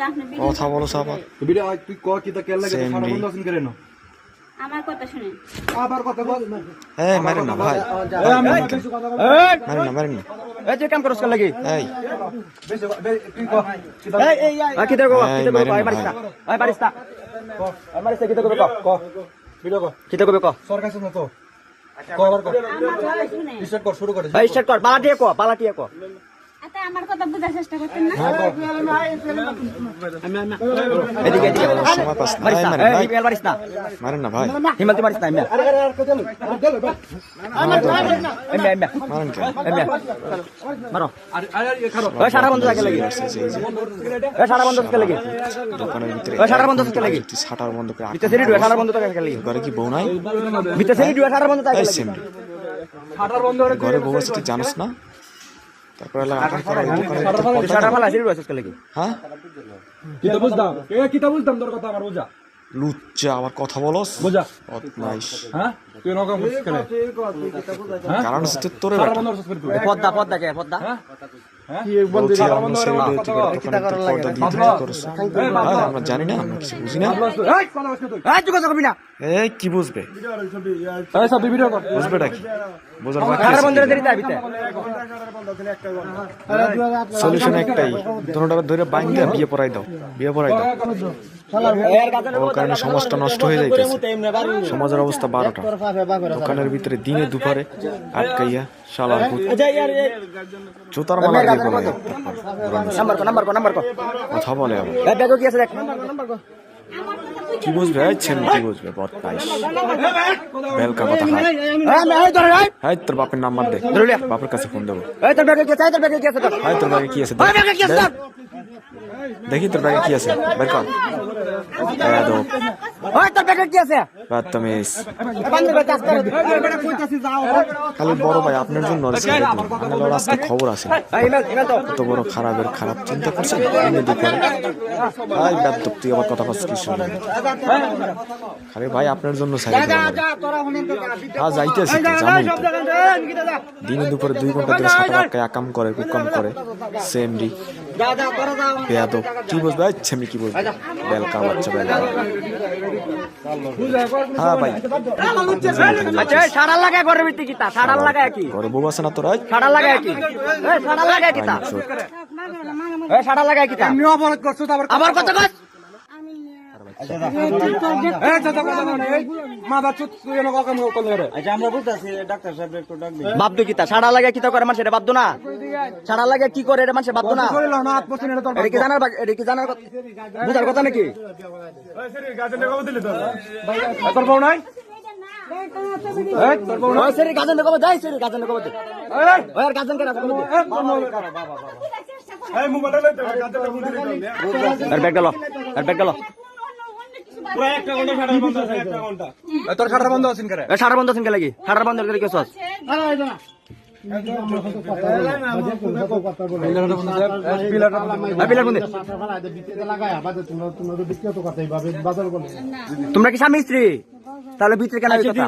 কি করছি না কতটা কেন দোকানের ভিতরে এক ঘণ্টা ধরে তোকে সাকার বন্ধ লাগে আকাম করস কথা বলো। আবার আমার কথা শুনেন এই মারেন না ভাই মারেন না মারেন না। এই যে কাম করছ লাগি? এই। আ কি দেখো এই, কি দেখো মারেন আই না, বারিস্তা আই বারিস্তা আই বারিস্তা কি দেখো ক কি দেখো ক। আমার কথা শুনেন এই স্টার্ট কর বালা দিয়ে ক বালা দিয়ে ক। আচ্ছা আমার কথা বোঝার চেষ্টা করতেন না এদিকে এদিকে সময় পাস না এই বারিস্তা মারেন না ভাই। সারা বন্ধ থাকে লাগি। সারা বন্ধ থাকে লাগি। দোকানের ভিতরে বন্ধ লাগি। বন্ধ করে সারা বন্ধ থাকে লাগি ঘরে কি বউ নাই? সেরি বন্ধ থাকে সিমরি ঘরে বউ আছে তুই জানোস না? তারপরে। ফালা হ্যাঁ? কিতা বুঝতাম? এ কিতা বুঝতাম তোর কথা আমার বুঝা? লুচ্চা আবার কথা বলস? বুঝা? বদমাইশ। হ্যাঁ? তুই নকম বুঝছিস কারণ তোরে পদ্মা পদ্মা কে? পদ্মা বলছি আমরা জানি না আমরা কিছু বুঝি না। এই কি বুঝবে? বোঝার সলিউশন একটাই। দুটোটা ধরে বাইন্দা বিয়ে পড়াই দাও। বিয়ে পড়াই দাও। কারণে সমাজটা নষ্ট হয়ে যাইতেছে। সমাজের অবস্থা বারোটা। দোকানের ভিতরে দিনে দুপুরে আটকাইয়া জুতার মালা দিয়ে বলে নাম্বার কো নাম্বার কো নাম্বার কো কথা বলে কি আছে দেখ কি বুঝবে কি বুঝবে? বদমাইশ। বেলকা কথা হাই তোর বাপের নাম্বার দে। বাপের কাছে ফোন দেবো। এই তোর ব্যাগে কি আছে? তোর ব্যাগে কি আছে? দেখি তোর ব্যাগে কি আছে বের কর। বেয়াদব ওই তোর ব্যাগে কি আছে? আছে খালি বড় ভাই আপনার জন্য আমার আজকে খবর আছে? তো বড় খারাপের খারাপ চিন্তা করছেন? এনে দুপুরে ভাই তুই আবার কথা পাচ্ছিস কি শুনে আরে ভাই আপনার জন্য হ্যাঁ যাইতেছি দিনে দুপুরে দুই ঘণ্টা ধরে সাঁতার আটকায় আকাম করে কুকাম করে। সেম বেয়াদব। কি বুঝবে ইচ্ছে আমি কি বুঝব বেলকা বাচ্চা বেলকা। হ্যাঁ ভাই। আচ্ছা এই সাড়া লাগায় ঘরের ভিতরে কি তা? সাড়া লাগায় কি? ঘরে বউ আছে না তোর সাড়া লাগায় কি? এই সাড়া লাগায় কি তা? এই সাড়া লাগায় কি তা? অপরাধ করছ তো আবার কথা রে বাবদু কি তা সাড়া লাগায় কি করে মানুষ এটা না? সাড়া লাগায় কি করে এটা মানুষ বাবদু না? কইলো না এটা কি জানার এটা কি জানার কথা বুঝার কথা নাকি? তোর? বউ নাই? গাজন কবে যাই সেরি গাজন কবে গাজন ব্যাগ গেল আর ব্যাগ গেল পুরো একটা ঘণ্টা বন্ধ আছে একটা ঘণ্টা। তোর খাটার বন্ধ আছেন করে বন্ধ লাগি? করে বন্ধে। তোমরা কি স্বামী স্ত্রী? তাহলে ভিতরে কেন এই কথা?